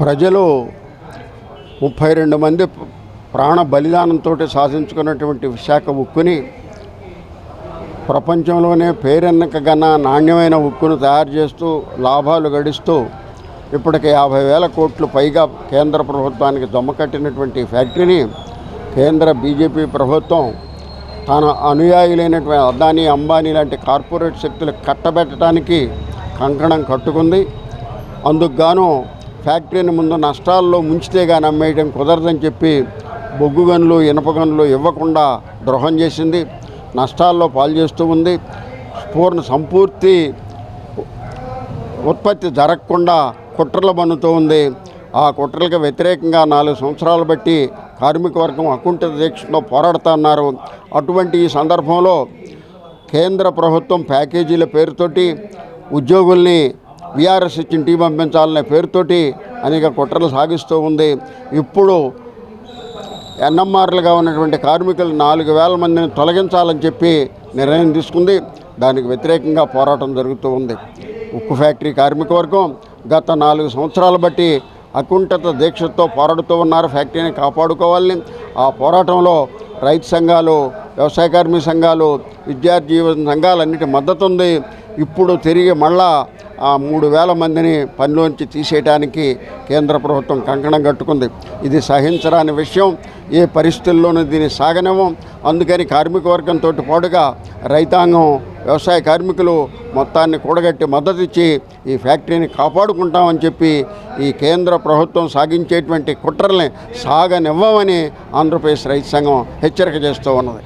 ప్రజలు ముప్పై రెండు మంది ప్రాణ బలిదానంతో సాధించుకున్నటువంటి విశాఖ ఉక్కుని ప్రపంచంలోనే పేరెన్నకగన్న నాణ్యమైన ఉక్కును తయారు చేస్తూ లాభాలు గడిస్తూ ఇప్పటికి యాభై వేల కోట్లు పైగా కేంద్ర ప్రభుత్వానికి కట్టినటువంటి ఫ్యాక్టరీని కేంద్ర బీజేపీ ప్రభుత్వం తన అనుయాయులైనటువంటి అదానీ అంబానీ లాంటి కార్పొరేట్ శక్తులు కట్టబెట్టడానికి కంకణం కట్టుకుంది. అందుకు గాను ఫ్యాక్టరీని ముందు నష్టాల్లో ముంచితే కానీ అమ్మేయడం కుదరదని చెప్పి బొగ్గు గనులు ఇనప గనులు ఇవ్వకుండా ద్రోహం చేసింది. నష్టాల్లో పాలు చేస్తూ ఉంది. పూర్ణ సంపూర్తి ఉత్పత్తి జరగకుండా కుట్రల బన్నుతూ ఉంది. ఆ కుట్రలకు వ్యతిరేకంగా నాలుగు సంవత్సరాలు బట్టి కార్మిక వర్గం అకుంఠ దీక్షలో పోరాడుతున్నారు అటువంటి ఈ సందర్భంలో కేంద్ర ప్రభుత్వం ప్యాకేజీల పేరుతోటి ఉద్యోగుల్ని వీఆర్ఎస్ ఇచ్చి టీ పంపించాలనే పేరుతోటి అనేక కుట్రలు సాగిస్తూ ఉంది. ఇప్పుడు ఎన్ఎంఆర్లుగా ఉన్నటువంటి కార్మికులు నాలుగు వేల మందిని తొలగించాలని చెప్పి నిర్ణయం తీసుకుంది. దానికి వ్యతిరేకంగా పోరాటం జరుగుతూ ఉంది. ఉక్కు ఫ్యాక్టరీ కార్మిక వర్గం గత నాలుగు సంవత్సరాలు బట్టి అకుంఠత దీక్షతో పోరాడుతూ ఉన్నారు. ఫ్యాక్టరీని కాపాడుకోవాలని ఆ పోరాటంలో రైతు సంఘాలు వ్యవసాయ కార్మిక సంఘాలు విద్యార్థి సంఘాలన్నిటి మద్దతు ఉంది. ఇప్పుడు తిరిగి మళ్ళా ఆ మూడు వేల మందిని పనిలోంచి తీసేయడానికి కేంద్ర ప్రభుత్వం కంకణం కట్టుకుంది. ఇది సహించరాని విషయం. ఏ పరిస్థితుల్లోనూ దీన్ని సాగనివ్వం. అందుకని కార్మిక వర్గంతో పాటుగా రైతాంగం వ్యవసాయ కార్మికులు మొత్తాన్ని కూడగట్టి మద్దతిచ్చి ఈ ఫ్యాక్టరీని కాపాడుకుంటామని చెప్పి ఈ కేంద్ర ప్రభుత్వం సాగించేటువంటి కుట్రల్ని సాగనివ్వమని ఆంధ్రప్రదేశ్ రైతు సంఘం హెచ్చరిక చేస్తూ ఉన్నది.